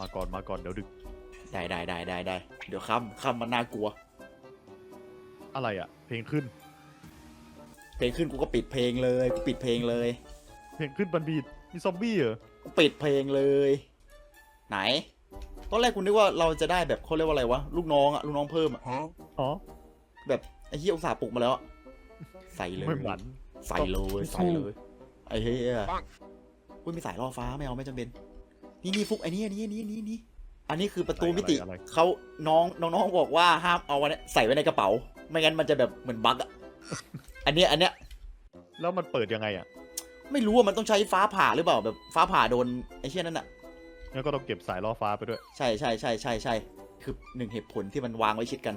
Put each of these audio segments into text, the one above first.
มาก่อนมาก่อนเดี๋ยวดึก ได้ได้ได้ได้ได้เดี๋ยวค่ำค่ำมันน่ากลัว อะไรอะ เพลงขึ้น เพลงขึ้นกูก็ปิดเพลงเลยกูปิดเพลงเลย เพลงขึ้นบันบีดมีซอมบี้เหรอ กูปิดเพลงเลย ไหน ตอนแรกคุณนึกว่าเราจะได้แบบเขาเรียกว่าอะไรวะ ลูกน้องอะลูกน้องเพิ่มอะอ๋อ แบบไอ้เหี้ยอุตส่าห์ปลุกมาแล้วอะใส่เลยไม่หมัน ใส่เลยไม่ใส่สู้เลย ไอ้เหี้ยอุ้ยมีสายล่อฟ้าไม่เอาไม่จำเป็น นี่นี่ฟุกไอ้นี่อันนี้อันนี้อันนี้อันนี้อันนี้คือประตูมิติอะไรอะไร เขาน้องน้องๆบอกว่าห้ามเอาวันนี้ใส่ไว้ในกระเป๋า ไม่งั้นมันจะแบบเหมือนบั๊กอะ อันเนี้ยอันเนี้ยแล้วมันเปิดยังไงอะไม่รู้ว่ามันต้องใช้ฟ้าผ่าหรือเปล่าแบบฟ้าผ่าโดนไอ้เชี่ยนั่นอะงั้นก็ต้องเก็บสายล่อฟ้าไปด้วย ใช่ใช่ใช่ใช่ใช่คือหนึ่งเหตุผลที่มันวางไว้ชิดกัน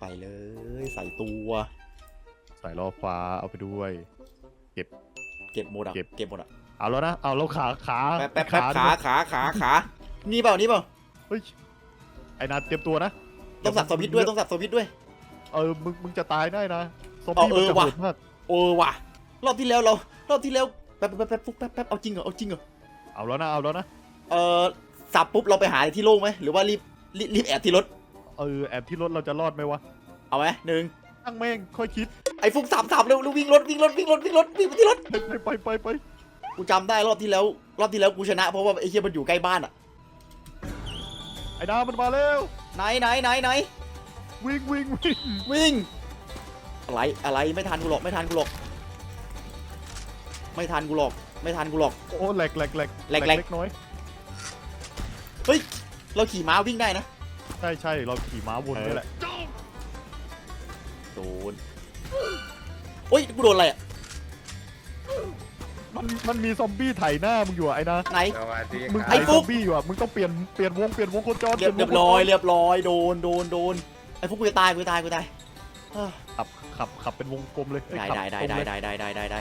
ไปเลยใส่ตัวสายล่อฟ้าเอาไปด้วย เก็บหมดอะเก็บ เก็บหมดอะ เอาแล้วนะ เอาแล้วขาขาแป๊บแป๊บแป๊บด้ขาวยขาขาขานี่เปล่านี่เปล่าเฮ้ยไอ้นัทเตรียมตัวนะต้องสับสวิตช์ด้วยต้องสับสวิตช์ด้วย เออมึงมึงจะตายได้นะซอมบี้เอมันอจะว่ะโหดมากโอ้ว่ะรอบที่แล้วเรารอบที่แล้วแป๊บแป๊บแป๊บฟุกแป๊บแป๊บเอาจริงเหรอเอาจริงเหรอเอาแล้วนะเอาแล้วนะเออสับปุ๊บเราไปหาที่โล่งไหมหรือว่ารีบรีบรีบแอบที่รถเออแอบที่รถเราจะรอดไหมวะเอาไหมหนึ่งตั้งแม่งค่อยคิดไอ้ฟุกสับสับเร็วเร็ววิ่งรถวิ่งรถวิ่งรถวิ่งรถวิ่งไปที่รถไปไปไปไปไป กูจำได้รอบที่แล้ว รอบที่แล้วกูชนะ เพราะว่าไอ้เชี่ยมันอยู่ใกล้บ้านอะไอ้ดามันมาแล้ว ไหนไหนไหนไหนวิ่งวิ่งวิ่งวิ่งอะไรอะไรไม่ทันกูหรอกไม่ทันกูหรอก ไม่ทันกูหรอก ไม่ทันกูหรอก โอ้แหลกแหลกแหลกแหลกแหลก เล็กน้อยเราขี่ม้าวิ่งได้นะใช่ใช่เราขี่ม้าวนนี่แหละโดนโอ้ยกูโดนอะไรอะ มันมันมีซอมบี้ไถหน้ามึงอยู่อะไอ้นะไหน สวัสดีมึงคไอ้รับฟุ๊ซอกมบี้อยู่อะมึงต้องเปลี่ยนเปลี่ยนวงเปลี่ยนวงโคจรเรียบปเรีลี่ยนบวงร้อยโคจเรียบร้อยโดนโดนโดนไอ้พวกกูจะตายกูจะตายกูจะตายเอ้อขับขับขับเป็นวงกลมเลยเอ้ยได้ขับได้ได้ตรงได้เลยได้ได้ได้ได้ได้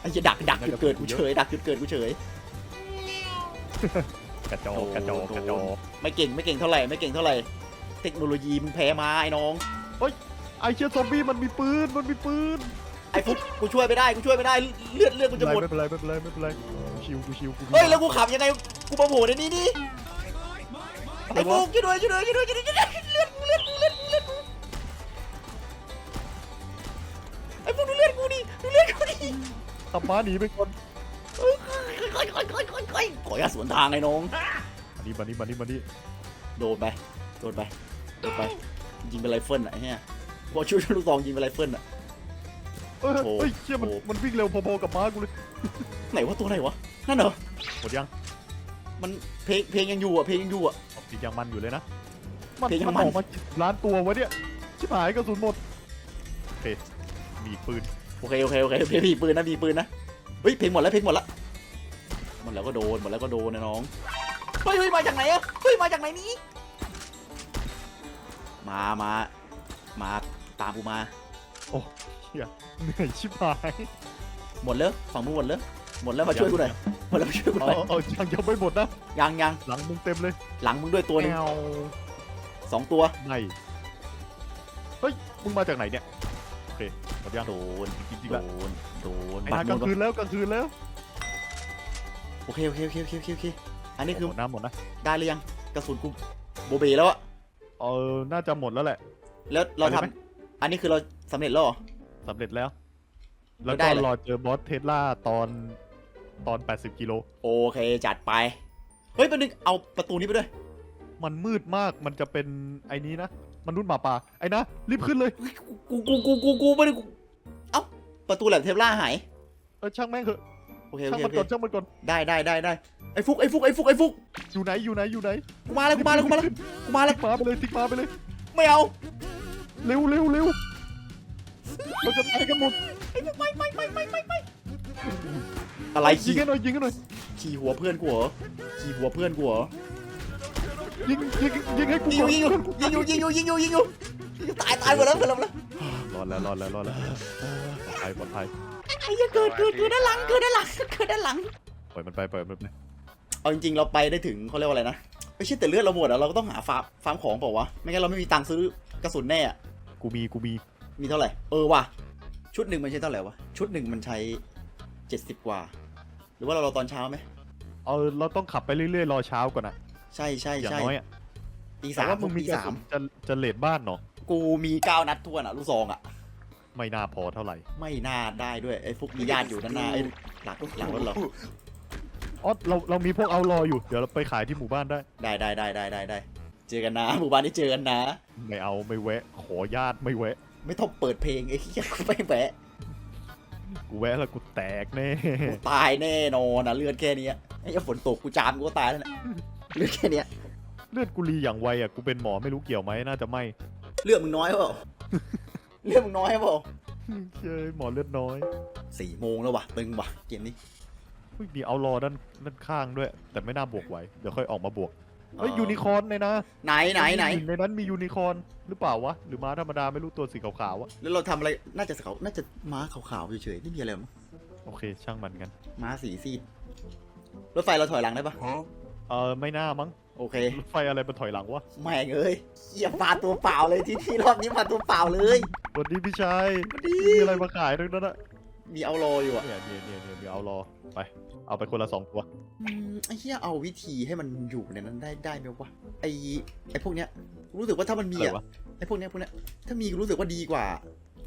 ไอ้เหี้ยดักดักจุดเกิดกูเฉยดักจุดเกิดกูเฉย กระจอกกระจอกกระจอกไม่เก่งไม่เก่งเท่าไหร่ไม่เก่งเท่าไหร่ เทคโนโลยีมึงแพ้มาไอ้น้อง ไอ้เชี่ยซอมบี้มันมีปืนมันมีปืน ไอ้ฟุกกูช่วยไม่ได้กูช่วยไม่ได้เลือดเลือดกูจะหมดไม่เป็นไรไม่เป็นไรไม่เป็นไรกูชิวกูชิวกูมีเฮ้ยแล้วกูขับยังไงกูมาโผล่ในนี้ดิอะไรไอ้ฟุวะกช่วยด้วยช่วยด้วยช่วยด้วยช่วยด้วยช่วยด้วยเลือดเลือดเลือดเลือดไอ้ฟุกดูเลือดกูดิดูเลือดกูดิขับม้าหนีไปก่อนค่อยค่อยค่อยค่อยค่อยขออย่าสวนทางไอ้น้องมานี่มานี่มานี่มานี่โดนไปโดนไปโดนไปยิงเป็นไรเฟิลอะไอ้เหี้ยพอช่วยลูกซองยิงเป็นไรเฟิลอะ เอ้ยโอ้เฮ้ยเชี่ยมันโอ้มันวิ่งเร็วพอๆกับม้ากูเลยไหนวะตัวไหนวะ นั่นเหรอ หมดยังมันเพลงเพลงยังอยู่อะเพลงยังอยู่อะอีกยังมันอยู่เลยนะ มันเพลงยังมันมันออกมาล้านตัววะเนี่ย ชิบหายกระสุนหมด โอเค มีอีกปืน โอเคโอเคโอเคเพลงมีปืนนะมีปืนนะเฮ้ยเพลงหมดแล้วเพลงหมดแล้วหมดแล้วก็โดนหมดแล้วก็โดนนะน้องเฮ้ยเฮ้ยมาจากไหนอะเฮ้ยมาจากไหนนี้มามามาตามกูมา เหนื่อยชิบหายหมดแล้วฝั่งมึงหมดแล้วหมดแล้วมาช่วยกูหน่อยหมดแล้วมาช่วยกูหเอาน่อยเอายังยังไม่หมดนะยังยังหลังมึงเต็มเลยหลังมึงด้วยตัวหนึงแมวสองตัวไม่เฮ้ยมึงมาจากไหนเนี่ยโอเคหมดยังโดนจริงๆโดละนโดนไอ้บันาตรกลางหมดคืนแล้วกลางคืนแล้วโอเคโอเคโอเคโอเคโอเคโอเคอันนี้คือหมดนะหมดนะได้หรือยังกระสุนกูโบเบแล้วอะเออน่าจะหมดแล้วแหละ แล้วเราไปทำเลยไหมอันนี้คือเรา สำเร็จแล้วเหรอ สำเร็จแล้ว แล้วได้ก็เลย รอเจอบอสเทสลาตอนตอน 80 กิโล โอเคจัดไป เฮ้ยแป๊บนึงเอาประตูนี้ไปด้วย มันมืดมาก มันจะเป็นไอ้นี้นะ มนุษย์หมาป่า ไอ้นะ รีบขึ้นเลยเฮ้ยกูกูกูกูกูไม่ได้กูเอ้าประตูแหลมเทปล่าหาย เออช่างแม่งเถอะ โอเคโอช่างเคมัโอนเคก่อน ช่างมันก่อน ได้ได้ได้ได้ไอ้ฟุกไอ้ฟุกไอ้ฟุกไอ้ฟุกอยู่ไหน อยู่ไหน อยู่ไหนกูมาแล้วกูมาแล้วกูมาแล้วกูมาแล้วทิ้งฟ้าไปเลยทิ้งฟ้าไปเลย ไม่เอา เร็วเร็วเร็ว เราจะตายกันหมดไอ้ฟุกไม่ไม่ไม่ไม่ไม่ไม่อะไรยิขี่งกันหน่อยยิงกันหน่อยขี่หัวเพื่อนกูเหรอขี่หัวเพื่อนกูเหรอยิงยิงยิงให้กูยิงยิงอยู่ยิงอยู่ยิงอยู่ยิงอยู่ยิงอยู่ยิงอยู่ตายตายหมดแล้วหมดแล้วหมดแล้วรอดแล้วรอดแล้วรอดแล้วปลอดภัยปลอดภัยไอ้เหี้ยเกิดเกิดเกิดด้านหลังเกิดด้านหลังเกิดด้านหลังปล่อยมันไปปล่อยมันไปเอาจริงๆเราไปได้ถึงเขาเรียกว่าอะไรนะไม่ใช่แต่เลือดเราหมดอะเราก็ต้องหาฟาร์มฟาร์มของเปล่าวะไม่งั้นเราไม่มีตังค์ซื้อกระสุนแน่อะกูมีกูมี มีเท่าไหร่ เออว่ะ ชุดหนึ่งมันใช้เท่าไหร่วะ ชุดหนึ่งมันใช้เจ็ดสิบกว่า หรือว่าเรารอตอนเช้าไหมเออเราต้องขับไปเรื่อยๆ รอเช้าก่อนนะใช่ใช่อย่างใช่น้อยอะตีแต่สามว่ามึงมีตีกระสาสุมนจะจะเลดบ้านเนาะกูมีเก้านัดทวนอะ ลูกซองอะ ไม่น่าพอเท่าไหร่ไม่น่าได้ด้วยไอ้พวกมีญาติอยู่ด้านหน้าไอ้หลังหลังรถเราอ๋อเราเรามีพวกเอารออยู่ เดี๋ยวเราไปขายที่หมู่บ้านได้ ได้ได้ได้ได้ได้ได้เจอกันนะหมู่บ้านนี้เจอกันนะ ไม่เอาไม่แวะ ขอญาติไม่แวะ ไม่ต้องเปิดเพลงไอ้เหี้ยกูไม่แหวะกูแวะแล้วกูแตกแน่กูตายแน่นอนนะเลือดแค่เนี้ยไอ้เหี้ยฝนตกกูจามกูก็ตายแล้วนะเลือดแค่เนี้ยเลือดกูรีอย่างไวอะกูเป็นหมอไม่รู้เกี่ยวไหมน่าจะไม่เลือดมึงน้อยเปล่าเลือดมึงน้อยเปล่าเฮ้ยหมอเลือดน้อยสี่โมงแล้ววะตึงวะเกมนี้เฮ้ยมีเอารอด้านด้านข้างด้วย แต่ไม่น่าบวกไหวเดี๋ยวค่อยออกมาบวก เฮ้ยยูนิคอร์นเลยนะไหนไหนไหนในนั้นมียูนิคอร์นหรือเปล่าวะหรือม้าธรรมดาไม่รู้ตัวสีขาวๆวะแล้วเราทำอะไรน่าจะเขาน่าจะม้าขาวๆเฉยๆไม่มีอะไรมั้งโอเค ช่างมันกันม้าสีซีดรถไฟเราถอยหลังได้ปะเออไม่น่ามั้งโอเครถไฟอะไรมาถอยหลังวะแม่งเอ้ยเหี้ยมาตัวเปล่าเลยที่ที่รอบนี้มาตัวเปล่าเลยสวัสดีพี่ชายสวัสดีมีอะไรมาขายทั้งนั้นอะ มีเอาโลอยู่อะเนี่ยเนี่ยเนี่ยเนี่ยมีเอารอไป เอาไปคนละสองตัวอืมไอ้เหี้ยเอาวิธีให้มันอยู่ในนั้นได้ได้ไหมวะไอ้ไอ้พวกเนี้ยรู้สึกว่าถ้ามันมีอะไรอะวะไอ้พวกเนี้ยพวกเนี้ยถ้ามีรู้สึกว่าดีกว่า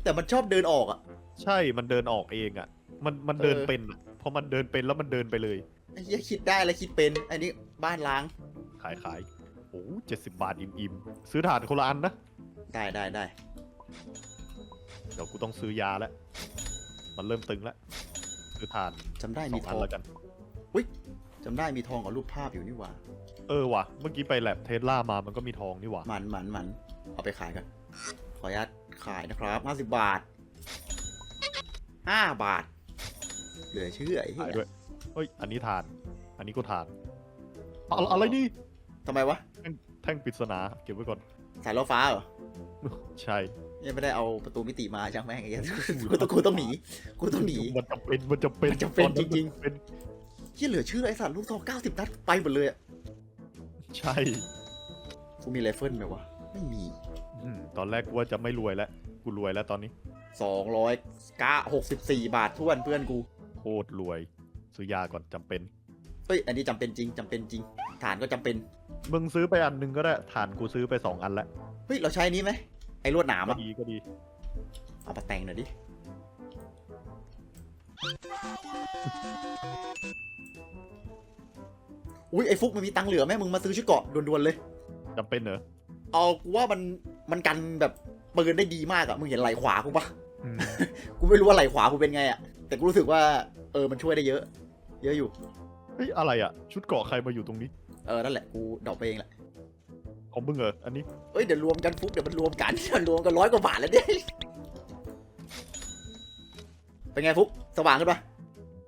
แต่มันชอบเดินออกอะใช่มันเดินออกเองอะมันมันเดินเออเป็นอะพอมันเดินเป็นแล้วมันเดินไปเลยไอ้เหี้ยคิดได้แล้วคิดเป็นอันนี้บ้านล้างขายขายโอ้เจ็ดสิบบาทอิ่มอิ่มซื้อถ่านคนละอันนะ ได้ได้ได้เดี๋ยวกูต้องซื้อยาแล้ว มันเริ่มตึงแล้วซื้อถ่านจำได้สอมีงทอันองแล้วกันจำได้มีทองกับรูปภาพอยู่นี่หว่า เออว่ะ เมื่อกี้ไปแลบเทสลามามันก็มีทองนี่หว่ามันมันมันเอาไปขายกัน ขออนุญาตขายนะครับห้าสิบบาทห้าบาท เหลือเชื่อไอ้เหี้ขายยด้วยเฮ้ย อันนี้ทาน อันนี้ก็ทานอะอะไรนี่ ทำไมวะ แท่งปริศนา เก็บไว้ก่อน สายรถฟ้าเหรอ ใช่ ยังไม่ได้เอาประตูมิติมาช่างแม่งไอ้เหี้ยกูต้องกูต้องหนีกูต้องหนี มันจะเป็นมันจะเป็นมันจะเป็นตอจริงๆมันเป็นที่เหลือเชื่อไอ้สัตว์ลูกทอง90 นัดไปหมดเลยอะใช่กูมีไรเฟิลไหมวะ ไม่มี อืมตอนแรกกูว่าจะไม่รวยแล้วกูรวยแล้วตอนนี้200ก้า64 บาททวนเพื่อนกู โคตรรวยซื้อยาก่อนจำเป็น เฮ้ย อันนี้จำเป็นจริงจำเป็นจริง ฐานก็จำเป็น มึงซื้อไปอันหนึงก็ได้ฐานกูซื้อไปสองอันแล้ว เฮ้ย เราใช้อันนี้ไหม ไอ้ลวดหนามก็อะดีก็ดี เอามาแต่งหน่อยดิ อุ้ยไอ้ฟุกมันมีตังค์เหลือไหมมึงมาซื้อชุดเกราะด่วนๆเลย จำเป็นเหรอเอากูว่ามันมันกันแบบปืนได้ดีมากอะมึงเห็นไหล่ขวากูปะ อืมกูไม่รู้ว่าไหล่ขวากูเป็นไงอะแต่กูรู้สึกว่า เออมันช่วยได้เยอะ เยอะอยู่ เฮ้ยอะไรอะ ชุดเกราะใครมาอยู่ตรงนี้ เออนั่นแหละกูดรอกไปเองแหละ ของมึงเหรออันนี้เอ้ยเดี๋ยวรวมกันฟุกเดี๋ยวมันรวมกันมันรวมกันร้อยกว่าบาทแล้วเนี่ยเป็นไงฟุกสว่างขึ้นปะ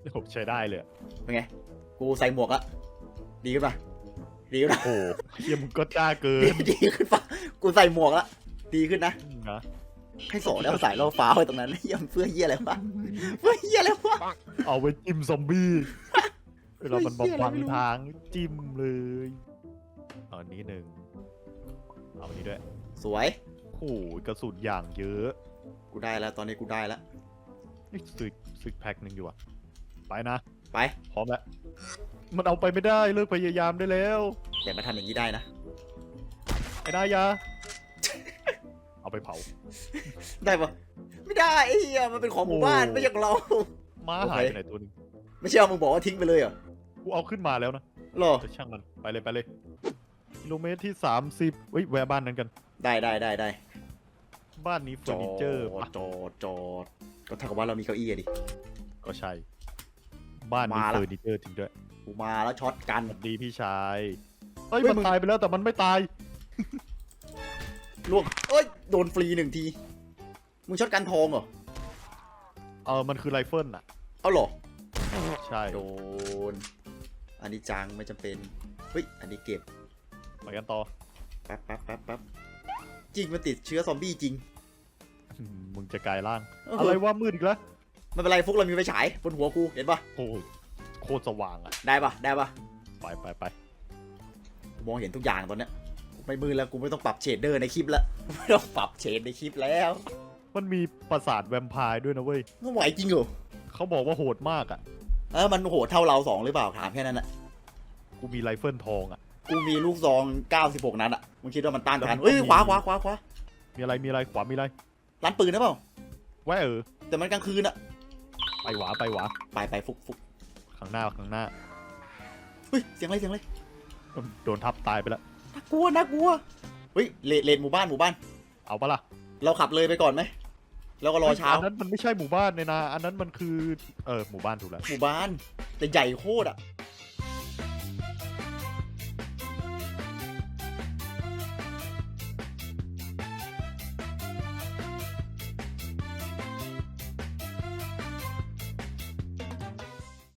โอ้โหใช้ได้เลยอะเป็นไง กูใส่หมวกละดีขึ้นปะดีขึ้นปะโอ้โหเฮียมึงก็จ้าเกินดีขึ้นปะกูใส่หมวกละดีขึ้นนะนะให้สอนแล้วใส่ล่อฟ้าไว้ตรงนั้นเยี่ยมเพื่อเยี่ยอะไรวะเพื่อเยี่ยอะไรวะเอาไว้จิ้มซอมบี้เวลามันเฮ้ยเหี้ยอะไรบังไม่รู้ทางจิ้มเลยเอาอันนี้หนึ่ง เอาอันนี้ด้วยสวย โอ้โหกระสุนอย่างเยอะกูได้แล้ว ตอนนี้กูได้แล้ว นี่ซึกซึกแพ็คหนึ่งอยู่อะไปนะ ไป พร้อมแล้ว มันเอาไปไม่ได้เลิกพยายามได้แล้วแต่มาทำอย่างนี้ได้นะ ไอ้นายา เอาไปเผา ได้ปะไม่ได้ไอ้เหี้ยมันเป็นของหมู่บ้านโอ้ ไม่ใช่ของเรา ม้าโอเคหายไปไหนตัวหนึงไม่ใช่เอามึงบอกว่าทิ้งไปเลยเหรอ กูเอาขึ้นมาแล้วนะ หรอ จะช่างมัน ไปเลยไปเลย กิโลเมตรที่สามสิบเฮ้ยแวะบ้านนั้นกัน ได้ได้ได้ได้บ้านนี้เฟอร์นิเจอร์ปะจอดจอดก็เท่ากับว่าเรามีเก้าอี้อะดิ ก็ใช่ บ้านมีมาละ เฟอร์นิเจอร์จริงด้วยกูมาแล้วช็อตกันสวัสดีพี่ชายเฮ้ยเฮ้ยมันมึง ตายไปแล้วแต่มันไม่ตาย ล่วงเอ้ยโดนฟรีหนึ่งที มึงช็อตกันทองเหรอ เออมันคือไรเฟิลอะเอาเหรอ ใช่โดน อันนี้จังไม่จำเป็น เฮ้ย อันนี้เก็บ ไปกันต่อ แป๊บแป๊บแป๊บแป๊บจริงมันติดเชื้อซอมบี้จริงอืมมึงจะกลายร่างเออออะไรว่ามืดอีกแล้วไม่เป็นไรฟุกเรามีไฟฉายบนหัวกูเห็นปะโอ้ยโคตรสว่างอะได้ปะได้ปะไปไปไปกูมองเห็นทุกอย่างตอนเนี้ยไม่มือแล้วกูไม่ต้องปรับเชดเดอร์ในคลิปแล้วไม่ต้องปรับเชดในคลิปแล้วมันมีปราสาทแวมไพร์ด้วยนะเว้ยมันไหวจริงเหรอเขาบอกว่าโหดมากอะเออมันโหดเท่าเราสองหรือเปล่าถามแค่นั้นแหละกูมีไรเฟิลทองอะ กูมีลูกซอง96นัดอะมึงคิดว่ามันต้านทานเฮ้ยขวาขวาขวาขวามีอะไรมีอะไรขวามีอะไรร้านปืนนะเปล่าแว่เออแต่มันกลางคืนอะไปหวาไปหวาไปไปฟุกฟุกข้างหน้าข้างหน้าเฮ้ยเสียงอะไรเสียงอะไรโดนทับตายไปแล้วน่ากลัวน่ากลัวเฮ้ยเลนเลนหมู่บ้านหมู่บ้าน เอาปะล่ะเราขับเลยไปก่อนไหมแล้วก็รอเช้าอันนั้นมันไม่ใช่หมู่บ้านเลยนะ อันนั้นมันคือเออหมู่บ้านถูกแล้วหมู่บ้านแต่ใหญ่โคตรอะ